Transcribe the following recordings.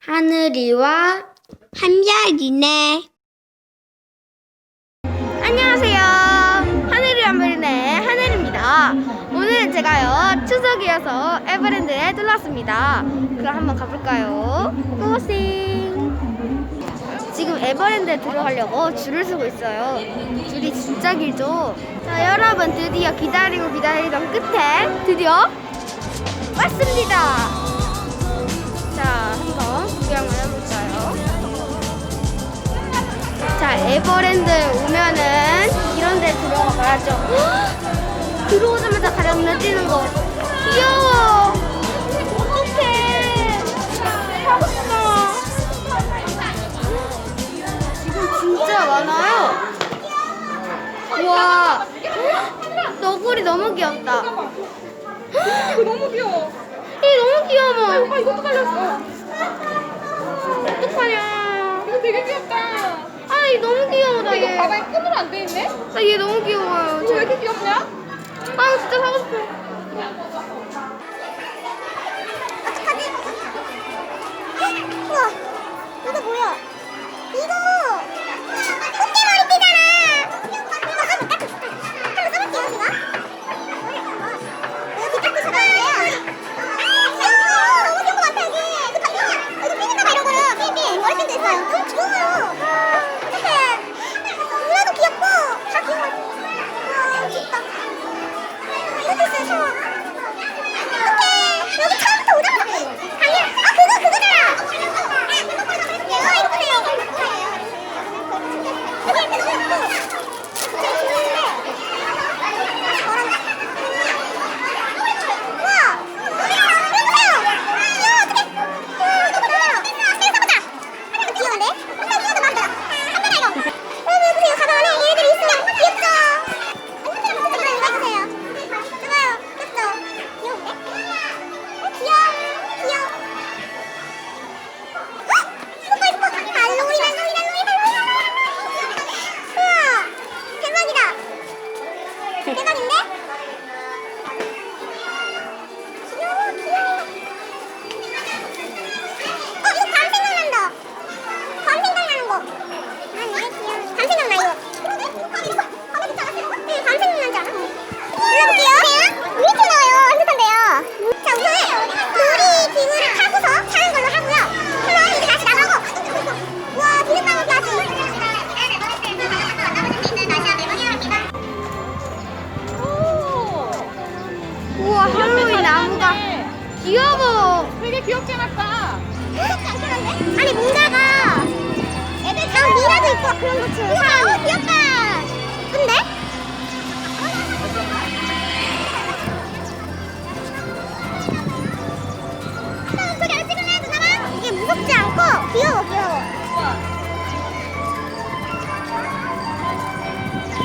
하늘이와 한별이네. 안녕하세요. 하늘이 한별이네 하늘입니다. 오늘은 제가요 추석이어서 에버랜드에 들렀습니다. 그럼 한번 가볼까요? 고고싱. 지금 에버랜드에 들어가려고 줄을 서고 있어요. 줄이 진짜 길죠? 자 여러분 드디어 기다리고 기다리던 끝에 드디어 왔습니다. 자 한번 구경을 해볼까요? 자, 에버랜드 오면은 이런 데 들어가 봐야죠. 헉! 들어오자마자 가장 눈에 띄는 거. 귀여워. 어떡해. 가고 싶어. 지금 진짜 많아요. 우와. 헉! 너구리 너무 귀엽다. 이거 너무 귀여워. 이 너무 귀여워. 오빠 이것도 달렸어. 어떡하냐. 이거 되게 귀엽다. 아, 이 너무 귀여워다, 이거 얘. 가방에 끈으로 안 돼 있네? 아, 얘 너무 귀여워요. 이거 왜 이렇게 귀엽냐? 아, 진짜 사고 싶어. 우와, 이거 뭐야? 이거 귀여워. 되게 귀엽게 해놨다. 아니 뭔가가 난 미라도 있고. 그런 것처럼 우와 어, 귀엽다. 근데? 저기 안 찍을래 누나랑? 이게 무섭지 않고 귀여워 귀여워.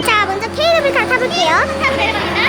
자 먼저 케이블카 타볼게요. 타고 내려갑니다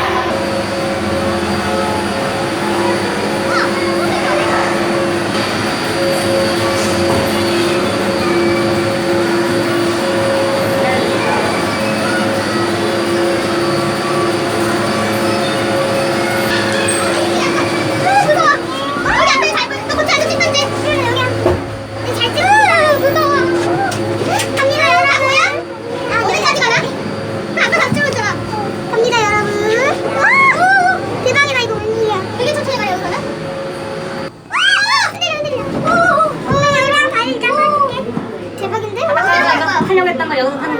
대박인데? 하려고 했던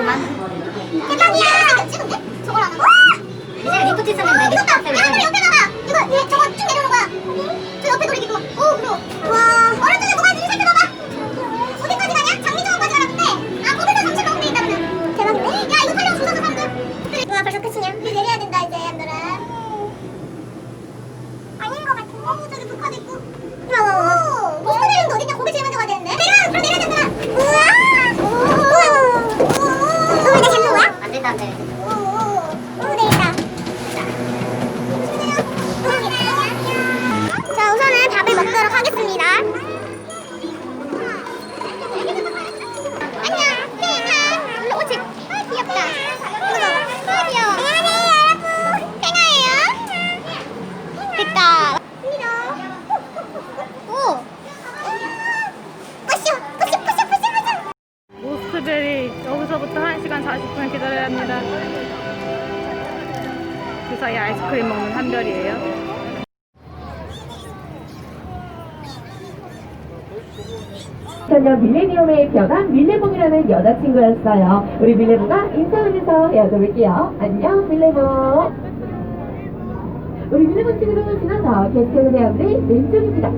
거. 대박이야! 찍은데? 저걸? 이제 리프트 있었는데 리프트 앞에 옆에 봐봐. 이거 얘 저거 쭉 내려오는 거야. 저 옆에 놀이기구. 오 그럼. 와. 오른쪽에 뭐가 있는지 살펴봐봐. 어디까지 가냐? 장미정원까지 가라는데. 아 거기서 전체 가운데 있다는. 대박인데? 야 이거 줄 서서 사람들. 와 벌써 끝이냐? 내려야 된다 이제 얘들아. 아닌 것 같은데. 어 저기 북한도 있고. 전혀 밀레니엄에 변한 밀레몽이라는 여자친구였어요. 우리 밀레몽아 인사하면서 헤어져볼게요. 안녕 밀레몽. 우리 밀레몽 친구도 지나서 계속해서 헤어들이 왼쪽입니다.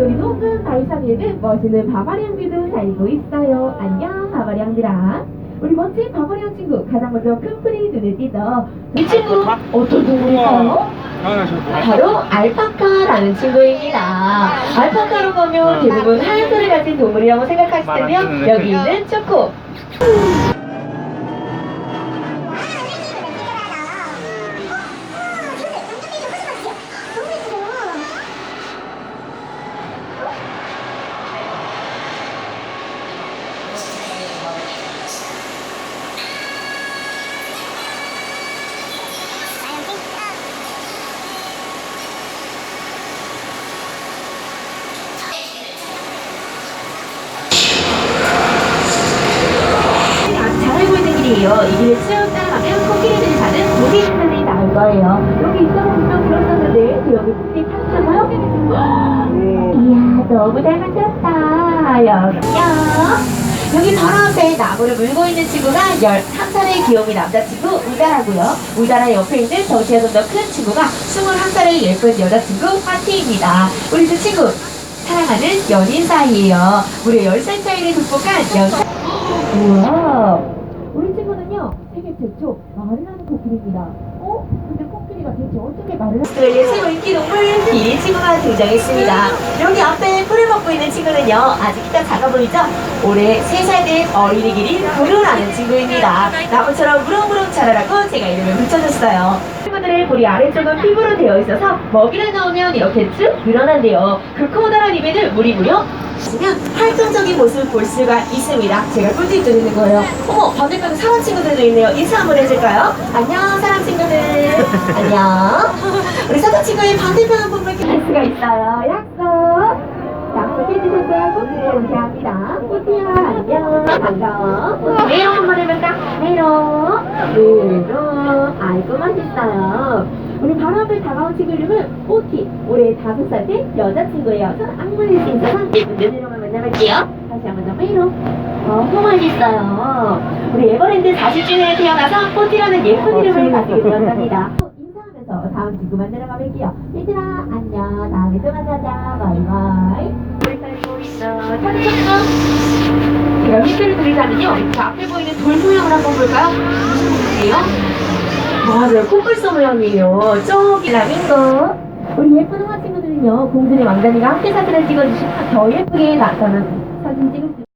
우리 높은 바위산 위에는 멋있는 바바리앙들도 살고 있어요. 안녕 바바리앙들아. 우리 멋진 바바리앙 친구 가장 먼저 큰 풀이 눈에 띄죠. 이 친구 어떤 동물일까요? 바로 알파카라는 친구입니다. 알파카로 보면 대부분 하얀 털을 가진 동물이라고 생각하시다면 여기 있는 초코. 잘 알고 있는 길 이에요. 이 길을 쭉 따라가면 코끼리들이 사는 고기들이 나올 거예요. 여기 분명 들었었는데 여기 코끼리 찾으셨나요? 이야 너무 잘 만들었다. 여기요. 여기 바로 앞에 나무를 물고 있는 친구가 13살의 귀요미 남자친구 우자라고요. 우자라 옆에 있는 덩치가 좀 더 큰 친구가 21살의 예쁜 여자친구 파티입니다. 우리 두 친구 사랑하는 연인 사이예요. 무려 10살 차이를 극복한 연 우와 최초 말을 하는 코끼리입니다. 어? 근데 코끼리가 대체 어떻게 말을 하는 최고 인기 동물 기린 친구가 등장했습니다. 여기 앞에 풀을 먹고 있는 친구는요 아직 키가 작아 보이죠? 올해 3살 된 어린이 기린 부루라는 친구입니다. 나무처럼 무럭무럭 자라라고 제가 이름을 붙여줬어요. 친구들의 볼이 아래쪽은 피부로 되어 있어서 먹이를 넣으면 이렇게 쭉 늘어난대요. 그 커다란 입에는 물이 무려 보시면 활동적인 모습을 볼 수가 있습니다. 제가 꿀팁 드리는 거예요. 어머, 반대편에 사람 친구들도 있네요. 인사 한번 해줄까요? 안녕, 사람 친구들. 안녕. 우리 사람 친구의 반대편 한 분을 할 수가 있어요. 약속. 약속해주셨어요. 꼭 감사합니다. 꼬티야, 안녕. 반가워. 메롱 한번 해볼까? 메롱. 메롱. 아이고, 맛있어요. 우리 바로 앞에 다가온 친구 이름은 오티. 올해 다섯 살된 여자친구예요. 전 악물릴 수 있어서 예쁜 눈으로만 만나볼게요. 다시 한번 더 메롱. 너무 맛있어요. 우리 에버랜드 40주년에 태어나서 포티라는 예쁜 이름을 가지게 되었답니다. 인사하면서 다음 친구 만나러 가볼게요. 얘들아, 안녕. 다음에 또 만나자. 바이바이. 우리 살고 있어. 찾으셨어? 제가 힌트를 드리자면요. 저 앞에 보이는 돌 모양을 한번 볼까요? 무슨 모양이에요? 맞아요. 코뿔소 모양이에요. 저기 라민거. 우리 예쁜 홍아 친구들은요. 공주님 왕자님과 함께 사진을 찍어주시면 더 예쁘게 나타나는 사진 찍을 수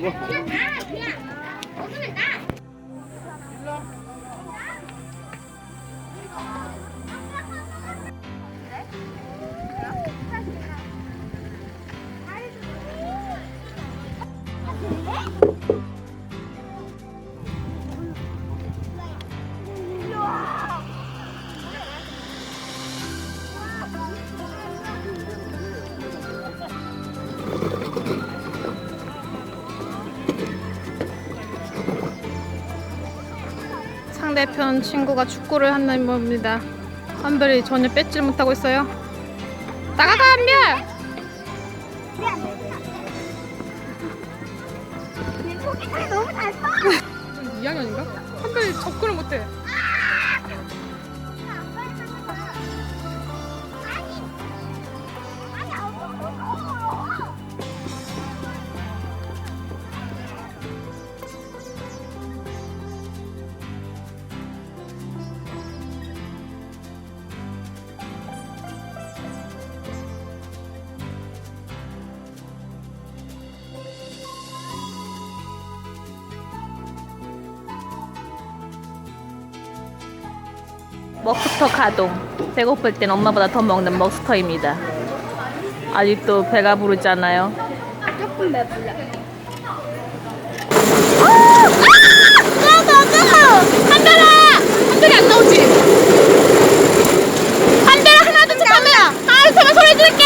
마 상대편 친구가 축구를 한다는 겁니다. 한별이 전혀 뺏질 못하고 있어요. 나가가 한별! 2학년인가? 한별이 접근을 못해. 먹스터 가동. 배고플 땐 엄마보다 더 먹는 먹스터입니다. 아직도 배가 부르잖아요. 조금 배불러. 한별아! 한별이 안 나오지? 한별아 하나 둘셋 하면 하나 둘셋 소리 줄게